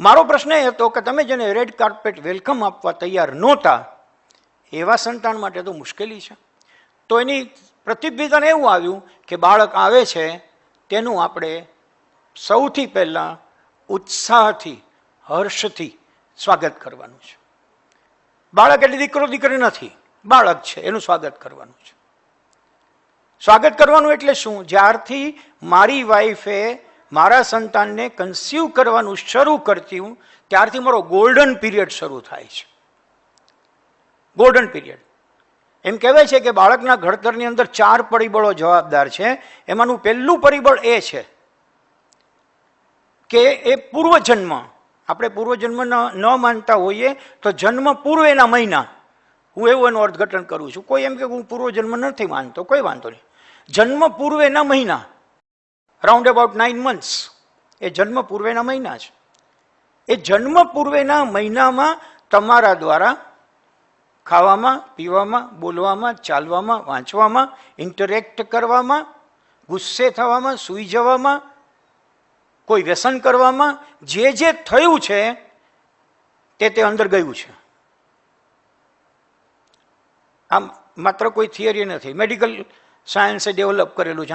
મારો પ્રશ્ન એ હતો કે તમે જેને રેડ કાર્પેટ વેલકમ આપવા તૈયાર નહોતા, એવા સંતાન માટે તો મુશ્કેલી છે. તો એની પ્રતિભિધન એવું આવ્યું કે બાળક આવે છે, તેનું આપણે સૌથી પહેલાં ઉત્સાહથી, હર્ષથી સ્વાગત કરવાનું છે. બાળક એટલે દીકરો દીકરી નથી, બાળક છે, એનું સ્વાગત કરવાનું છે. સ્વાગત કરવાનું એટલે શું? જ્યારથી મારી વાઈફે મારા સંતાનને કન્સીવ કરવાનું શરૂ કરતી હું, ત્યારથી મારો ગોલ્ડન પીરિયડ શરૂ થાય છે. ગોલ્ડન પીરિયડ એમ કહેવાય છે કે બાળકના ઘડતરની અંદર ચાર પરિબળો જવાબદાર છે. એમાંનું પહેલું પરિબળ એ છે કે એ પૂર્વજન્મ. આપણે પૂર્વજન્મ ન માનતા હોઈએ તો જન્મ પૂર્વેના મહિના. હું એવું એનું અર્થઘટન કરું છું. કોઈ એમ કે હું પૂર્વજન્મ નથી માનતો. કોઈ વાંધો નહીં. જન્મ પૂર્વેના મહિના. રાઉન્ડ અબાઉટ નાઇન મંથ્સ એ જન્મ પૂર્વેના મહિના છે. એ જન્મ પૂર્વેના મહિનામાં તમારા દ્વારા ખાવામાં, પીવામાં, બોલવામાં, ચાલવામાં, વાંચવામાં ઇન્ટરેક્ટ કરવામાં, ગુસ્સે થવામાં, સૂઈ જવામાં, કોઈ વ્યસન કરવામાં, જે જે થયું છે, તે તે અંદર ગયું છે. આમ માત્ર કોઈ થિયરી નથી. મેડિકલ સાયન્સે ડેવલપ કરેલું છે.